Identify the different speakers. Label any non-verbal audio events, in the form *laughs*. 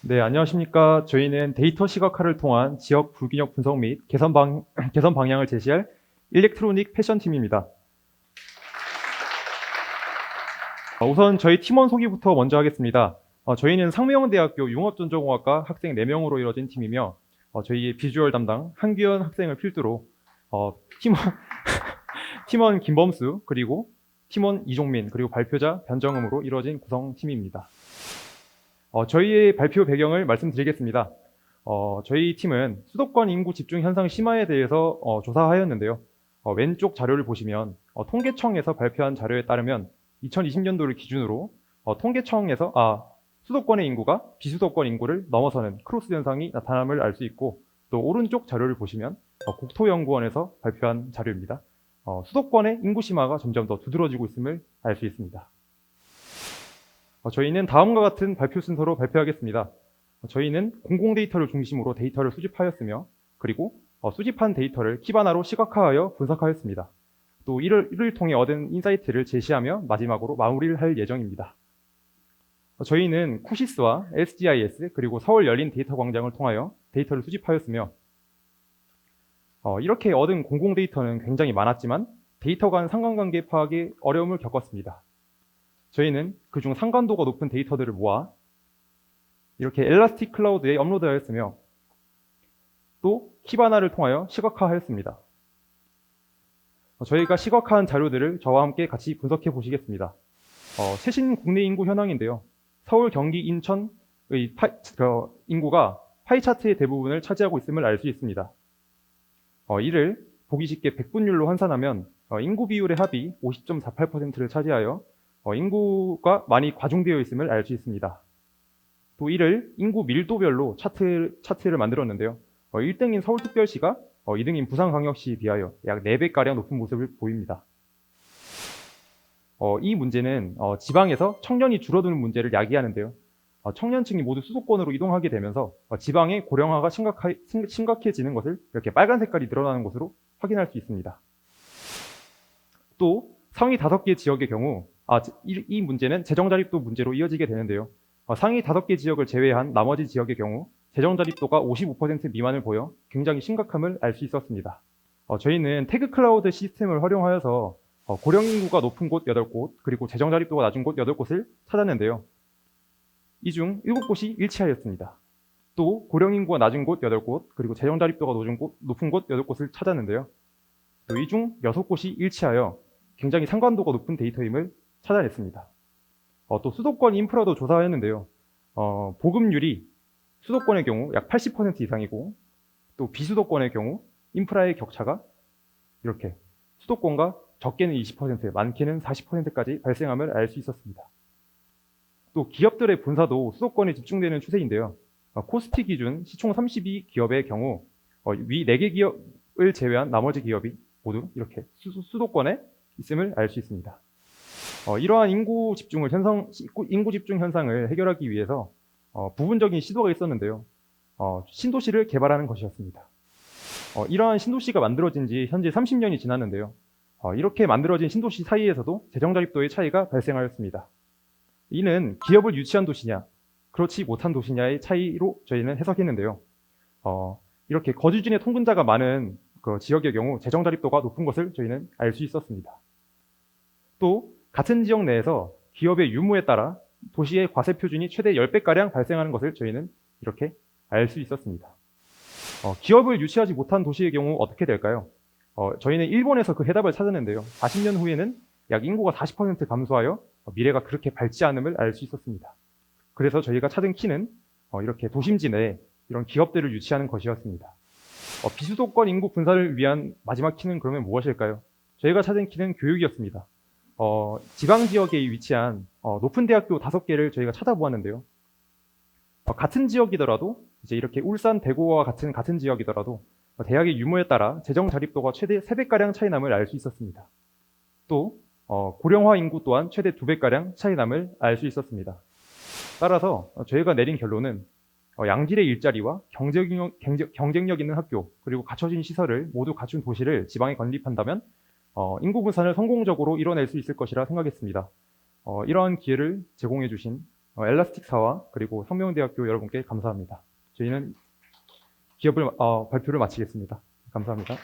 Speaker 1: 네, 안녕하십니까. 저희는 데이터 시각화를 통한 지역 불균형 분석 및 개선, 방, *clears throat* 개선 방향을 제시할 일렉트로닉 패션 팀입니다. 어, 우선 저희 팀원 소개부터 먼저 하겠습니다. 어, 저희는 상명대학교 융합전자공학과 학생 4명으로 이뤄진 팀이며 어, 저희의 비주얼 담당 한규현 학생을 필두로 어, 팀원, *laughs* 팀원 김범수 그리고 팀원 이종민 그리고 발표자 변정음으로 이루어진 구성팀입니다. 어, 저희의 발표 배경을 말씀드리겠습니다. 어, 저희 팀은 수도권 인구 집중 현상 심화에 대해서 어, 조사하였는데요. 어, 왼쪽 자료를 보시면 어, 통계청에서 발표한 자료에 따르면 2020년도를 기준으로 어, 통계청에서 아, 수도권의 인구가 비수도권 인구를 넘어서는 크로스 현상이 나타남을 알 수 있고 또 오른쪽 자료를 보시면 어, 국토연구원에서 발표한 자료입니다. 어, 수도권의 인구 심화가 점점 더 두드러지고 있음을 알 수 있습니다. 어, 저희는 다음과 같은 발표 순서로 발표하겠습니다. 어, 저희는 공공 데이터를 중심으로 데이터를 수집하였으며 그리고 어, 수집한 데이터를 키바나로 시각화하여 분석하였습니다. 또 이를, 이를 통해 얻은 인사이트를 제시하며 마지막으로 마무리를 할 예정입니다. 어, 저희는 쿠시스와 SGIS 그리고 서울 열린 데이터 광장을 통하여 데이터를 수집하였으며 어, 이렇게 얻은 공공 데이터는 굉장히 많았지만 데이터 간 상관관계 파악에 어려움을 겪었습니다. 저희는 그중 상관도가 높은 데이터들을 모아 이렇게 엘라스틱 클라우드에 업로드하였으며 또 키바나를 통하여 시각화하였습니다. 어, 저희가 시각화한 자료들을 저와 함께 같이 분석해 보시겠습니다. 어, 최신 국내 인구 현황인데요. 서울, 경기, 인천의 파- 그 인구가 파이 차트의 대부분을 차지하고 있음을 알 수 있습니다. 어, 이를 보기 쉽게 백분율로 환산하면 어, 인구 비율의 합이 50.48%를 차지하여 어, 인구가 많이 과중되어 있음을 알 수 있습니다. 또 이를 인구 밀도별로 차트, 차트를 만들었는데요. 어, 1등인 서울특별시가 어, 2등인 부산광역시에 비하여 약 4배가량 높은 모습을 보입니다. 어, 이 문제는 어, 지방에서 청년이 줄어드는 문제를 야기하는데요. 어, 청년층이 모두 수도권으로 이동하게 되면서 어, 지방의 고령화가 심각하, 심- 심각해 지는 것을 이렇게 빨간 색깔이 늘어나는 것으로 확인할 수 있습니다. 또 상위 5개 지역의 경우 아, 이, 이 문제는 재정자립도 문제로 이어지게 되는데요. 어, 상위 5개 지역을 제외한 나머지 지역의 경우 재정자립도가 55% 미만을 보여 굉장히 심각함을 알 수 있었습니다. 어, 저희는 태그 클라우드 시스템을 활용하여서 어, 고령 인구가 높은 곳 8곳 그리고 재정자립도가 낮은 곳 8곳을 찾았는데요. 이 중 7곳이 일치하였습니다. 또 고령 인구가 낮은 곳 8곳 그리고 재정자립도가 높은 곳, 높은 곳 8곳을 찾았는데요. 또 이 중 6곳이 일치하여 굉장히 상관도가 높은 데이터임을 찾아냈습니다. 어, 또 수도권 인프라도 조사하였는데요. 어, 보급률이 수도권의 경우 약 80% 이상이고 또 비수도권의 경우 인프라의 격차가 이렇게 수도권과 적게는 20%, 많게는 40%까지 발생함을 알 수 있었습니다. 또 기업들의 분사도 수도권에 집중되는 추세인데요. 어, 코스피 기준 시총 32 기업의 경우 어, 위 4개 기업을 제외한 나머지 기업이 모두 이렇게 수, 수도권에 있음을 알 수 있습니다. 어, 이러한 인구 집중을 현상, 인구 집중 현상을 해결하기 위해서 어, 부분적인 시도가 있었는데요. 어, 신도시를 개발하는 것이었습니다. 어, 이러한 신도시가 만들어진 지 현재 30년이 지났는데요. 어, 이렇게 만들어진 신도시 사이에서도 재정자립도의 차이가 발생하였습니다. 이는 기업을 유치한 도시냐, 그렇지 못한 도시냐의 차이로 저희는 해석했는데요. 어, 이렇게 거주진의 통근자가 많은 그 지역의 경우 재정자립도가 높은 것을 저희는 알 수 있었습니다. 또 같은 지역 내에서 기업의 유무에 따라 도시의 과세 표준이 최대 10배가량 발생하는 것을 저희는 이렇게 알 수 있었습니다. 어, 기업을 유치하지 못한 도시의 경우 어떻게 될까요? 어, 저희는 일본에서 그 해답을 찾았는데요. 40년 후에는 약 인구가 40% 감소하여 어, 미래가 그렇게 밝지 않음을 알 수 있었습니다. 그래서 저희가 찾은 키는 어, 이렇게 도심지 내에 이런 기업들을 유치하는 것이었습니다. 어, 비수도권 인구 분산을 위한 마지막 키는 그러면 무엇일까요? 저희가 찾은 키는 교육이었습니다. 어, 지방 지역에 위치한 어, 높은 대학교 다섯 개를 저희가 찾아보았는데요. 어, 같은 지역이더라도 이제 이렇게 울산, 대구와 같은 같은 지역이더라도 어, 대학의 유무에 따라 재정 자립도가 최대 3배가량 차이 남을 알 수 있었습니다. 또 어, 고령화 인구 또한 최대 2배가량 차이 남을 알 수 있었습니다. 따라서 어, 저희가 내린 결론은 어, 양질의 일자리와 경쟁력, 경제- 경쟁력 있는 학교 그리고 갖춰진 시설을 모두 갖춘 도시를 지방에 건립한다면 어, 인구 분산을 성공적으로 이뤄낼 수 있을 것이라 생각했습니다. 어, 이러한 기회를 제공해 주신 어, 엘라스틱사와 그리고 성명대학교 여러분께 감사합니다. 저희는 기업을 어, 발표를 마치겠습니다. 감사합니다.